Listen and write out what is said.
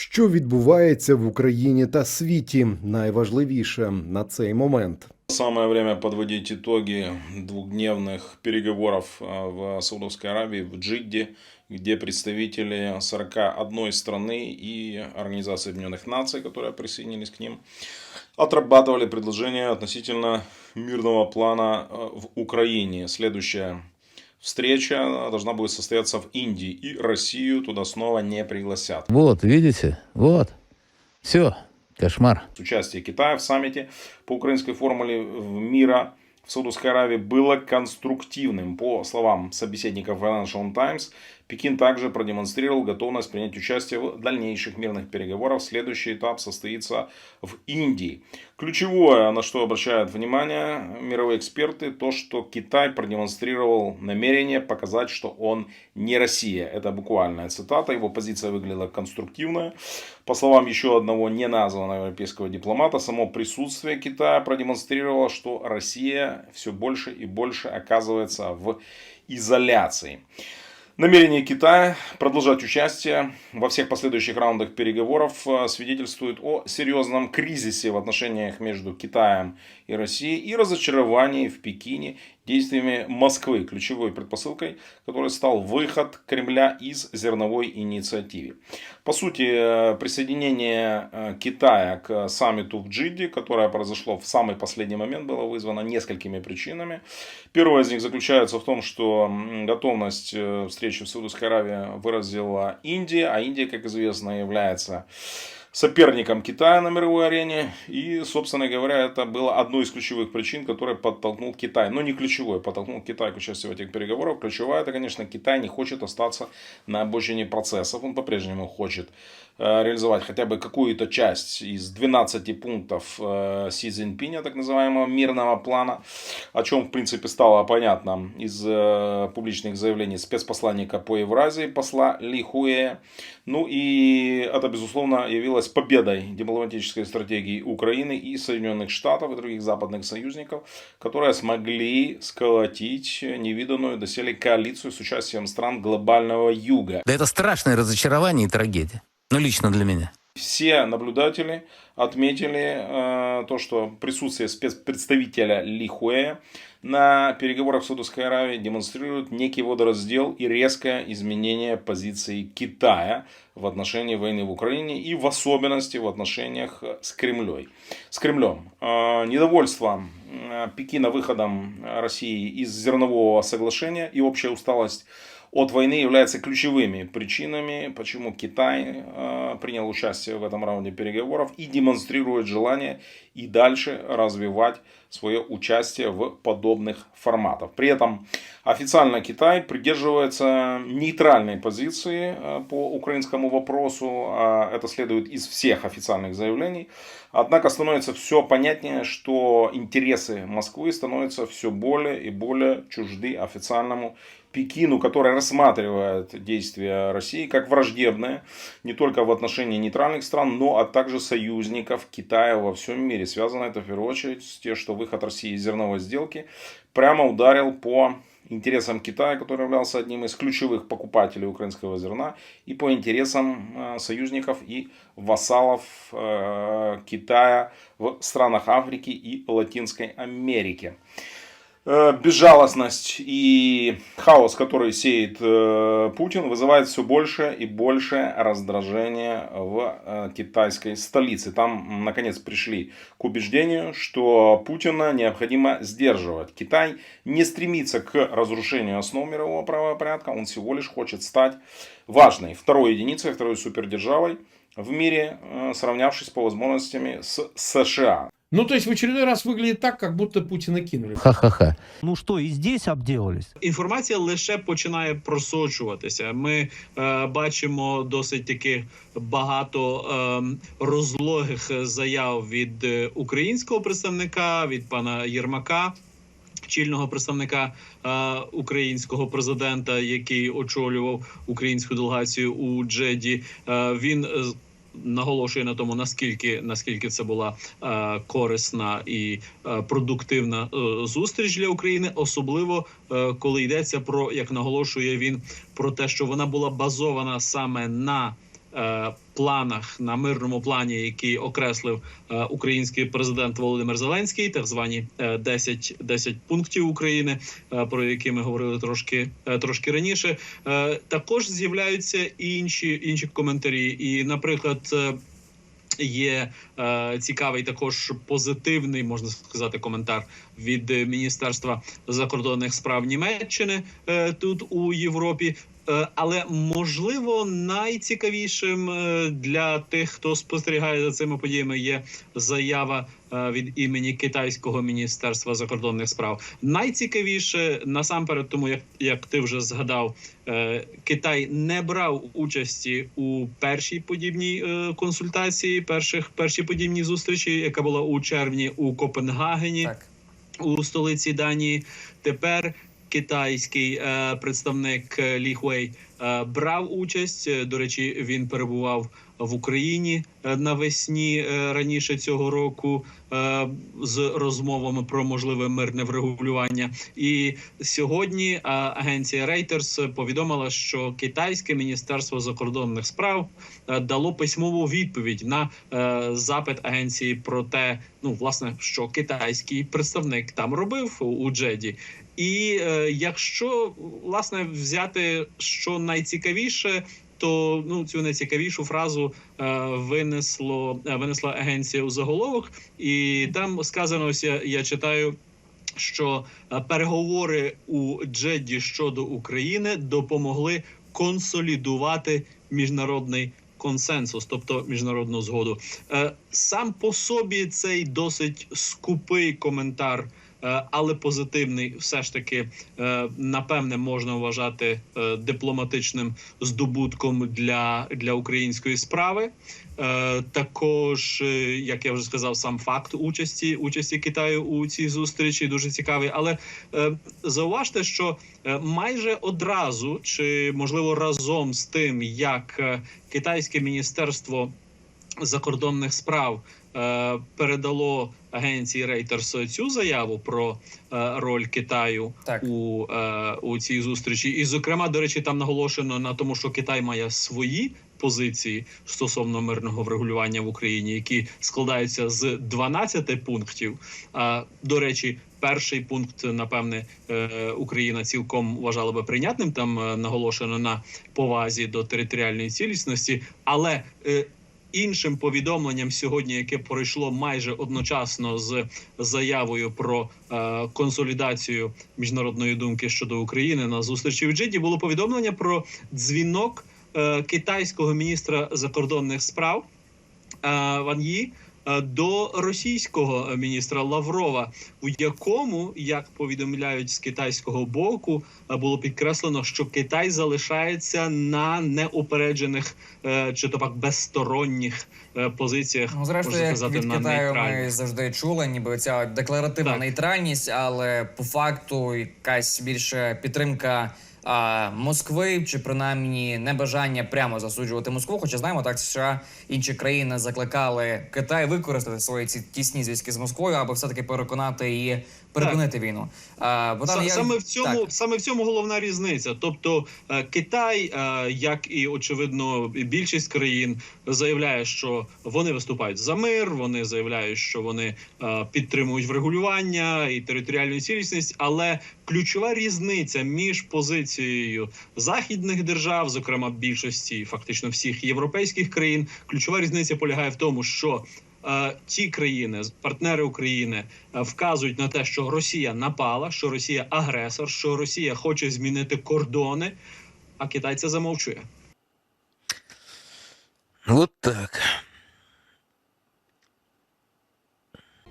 Що відбувається в Україні та світі? Найважливіше на цей момент. Самое время подводить итоги двухдневных переговоров э, в Саудовской Аравии, в Джидде, где представители 41 страны и Организации Объединенных Наций, которые присоединились к ним, отрабатывали предложения относительно мирного плана э, в Украине. Следующая встреча должна будет состояться в Индии, и Россию туда снова не пригласят. Вот, видите? Вот. Все. Кошмар. Участие Китая в саммите по украинской формуле мира в Саудовской Аравии было конструктивным. По словам собеседников Financial Times, Пекин также продемонстрировал готовность принять участие в дальнейших мирных переговорах. Следующий этап состоится в Индии. Ключевое, на что обращают внимание мировые эксперты, то, что Китай продемонстрировал намерение показать, что он не Россия. Это буквальная цитата. Его позиция выглядела конструктивная. По словам еще одного неназванного европейского дипломата, само присутствие Китая продемонстрировало, что Россия все больше и больше оказывается в изоляции. Намерение Китая продолжать участие во всех последующих раундах переговоров э, свидетельствует о серьезном кризисе в отношениях между Китаем и Россией и разочаровании в Пекине действиями Москвы, ключевой предпосылкой, которой стал выход Кремля из зерновой инициативы. По сути, э, присоединение э, Китая к саммиту в Джиде, которое произошло в самый последний момент, было вызвано несколькими причинами. Первая из них заключается в том, что готовность э, встречи в Саудовской Аравии выразила Индия, а Индия, как известно, является соперником Китая на мировой арене. И, собственно говоря, это было одной из ключевых причин, которая подтолкнул Китай. Но не ключевой, подтолкнул Китай к участию в этих переговорах. Ключевая, это, конечно, Китай не хочет остаться на обочине процессов. Он по-прежнему хочет э, реализовать хотя бы какую-то часть из 12 пунктов э, Си Цзиньпиня, так называемого мирного плана, о чем, в принципе, стало понятно из э, публичных заявлений спецпосланника по Евразии, посла Ли Хуэ. Ну и это, безусловно, явилось победой дипломатической стратегии Украины и Соединенных Штатов и других западных союзников, которые смогли сколотить невиданную доселе коалицию с участием стран глобального юга. Да это страшное разочарование и трагедия. Ну, лично для меня. Все наблюдатели отметили э, то, что присутствие спецпредставителя Ли Хуэ на переговорах в Саудовской Аравии демонстрирует некий водораздел и резкое изменение позиции Китая в отношении войны в Украине и в особенности в отношениях с Кремлем. С Кремлем. Э, недовольство э, Пекина выходом России из зернового соглашения и общая усталость от войны являются ключевыми причинами, почему Китай э, принял участие в этом раунде переговоров и демонстрирует желание и дальше развивать свое участие в подобных форматах. При этом официально Китай придерживается нейтральной позиции э, по украинскому вопросу. а Это следует из всех официальных заявлений. Однако становится все понятнее, что интересы Москвы становятся все более и более чужды официальному Пекину, который рассматривает действия России как враждебные не только в отношении нейтральных стран, но а также союзников Китая во всем мире. Связано это в первую очередь с тем, что выход России из зерновой сделки прямо ударил по интересам Китая, который являлся одним из ключевых покупателей украинского зерна, и по интересам э, союзников и вассалов э, Китая в странах Африки и Латинской Америки. Э, Безжалостность и хаос, который сеет э, Путин, вызывает все больше и больше раздражения в э, китайской столице. Там, наконец, пришли к убеждению, что Путина необходимо сдерживать. Китай не стремится к разрушению основ мирового правопорядка, он всего лишь хочет стать важной второй единицей, второй супердержавой в мире, сравнявшись по возможностями с США. Ну, то есть в очередной раз выглядит так, как будто Путина кинули. Ха-ха-ха. Ну что, и здесь обделались? Інформація лише починає просочуватися. Ми е, бачимо досить таки багато е, розлогих заяв від е, українського представника, від пана Єрмака. Чільного представника е, українського президента, який очолював українську делегацію у Джеді, е, він е, з- наголошує на тому, наскільки наскільки це була е, корисна і е, продуктивна е, зустріч для України, особливо е, коли йдеться про як наголошує він про те, що вона була базована саме на планах на мирному плані, який окреслив е, український президент Володимир Зеленський, так звані е, 10, 10 пунктів України, е, про які ми говорили трошки е, трошки раніше. Е, також з'являються інші інші коментарі. І, наприклад, е, є е, цікавий також позитивний, можна сказати, коментар від Міністерства закордонних справ Німеччини е, тут у Європі. Е, Але можливо найцікавішим е, для тих, хто спостерігає за цими подіями, є заява від імені китайського міністерства закордонних справ. Найцікавіше насамперед, тому як, як ти вже згадав, е, Китай не брав участі у першій подібній е, консультації, перших першій подібній зустрічі, яка була у червні у Копенгагені Так. у столиці Данії. Тепер китайський е, представник е, Лі Хуей е, брав участь. Е, До речі, він перебував в Україні е, навесні е, раніше цього року е, з розмовами про можливе мирне врегулювання. І сьогодні агенція Reuters повідомила, що китайське міністерство закордонних справ дало письмову відповідь на запит агенції про те, ну власне, що китайський представник там робив у Джеді. І якщо власне взяти що найцікавіше, то ну цю найцікавішу фразу е, винесло е, винесла агенція у заголовок, і там сказано ось я, я читаю. Що е, переговори у Джедді щодо України допомогли консолідувати міжнародний консенсус, тобто міжнародну згоду. Е, Сам по собі цей досить скупий коментар, але позитивний, все ж таки, е, напевне, можна вважати е, дипломатичним здобутком для, для української справи. Е, Також, е, як я вже сказав, сам факт участі участі Китаю у цій зустрічі дуже цікавий. Але е, зауважте, що е, майже одразу, чи можливо разом з тим, як е, китайське міністерство закордонних справ е, передало агенції Reuters цю заяву про е, роль Китаю Так. у, е, у цій зустрічі. І, зокрема, до речі, там наголошено на тому, що Китай має свої позиції стосовно мирного врегулювання в Україні, які складаються з 12 пунктів. А до речі, перший пункт, напевне, е, Україна цілком вважала би прийнятним. Там е, наголошено на повазі до територіальної цілісності, але е, іншим повідомленням сьогодні, яке пройшло майже одночасно з заявою про е, консолідацію міжнародної думки щодо України. На зустрічі в Джиді, було повідомлення про дзвінок е, китайського міністра закордонних справ е, Ван Ї до російського міністра Лаврова, у якому, як повідомляють з китайського боку, е, було підкреслено, що Китай залишається на неупереджених е, чи то пак безсторонніх е, позиціях, Ну, зрештою, як сказати, від на Китаю ми завжди чули, ніби ця декларативна Так. нейтральність, але по факту якась більше підтримка а, Москви, чи принаймні небажання прямо засуджувати Москву. Хоча знаємо, так США інші країни закликали Китай використати свої ці тісні зв'язки з Москвою, аби все таки переконати її припинити війну. А, Богдан, Са- я- саме в цьому так. саме в цьому головна різниця. Тобто е, Китай, е, як і очевидно, більшість країн заявляє, що вони виступають за мир. Вони заявляють, що вони е, підтримують врегулювання і територіальну цілісність. Але ключова різниця між позицією західних держав, зокрема більшості, фактично всіх європейських країн, ключова різниця полягає в тому, що е, ті країни, партнери України, е, вказують на те, що Росія напала, що Росія агресор, що Росія хоче змінити кордони, а Китай це замовчує. Вот так.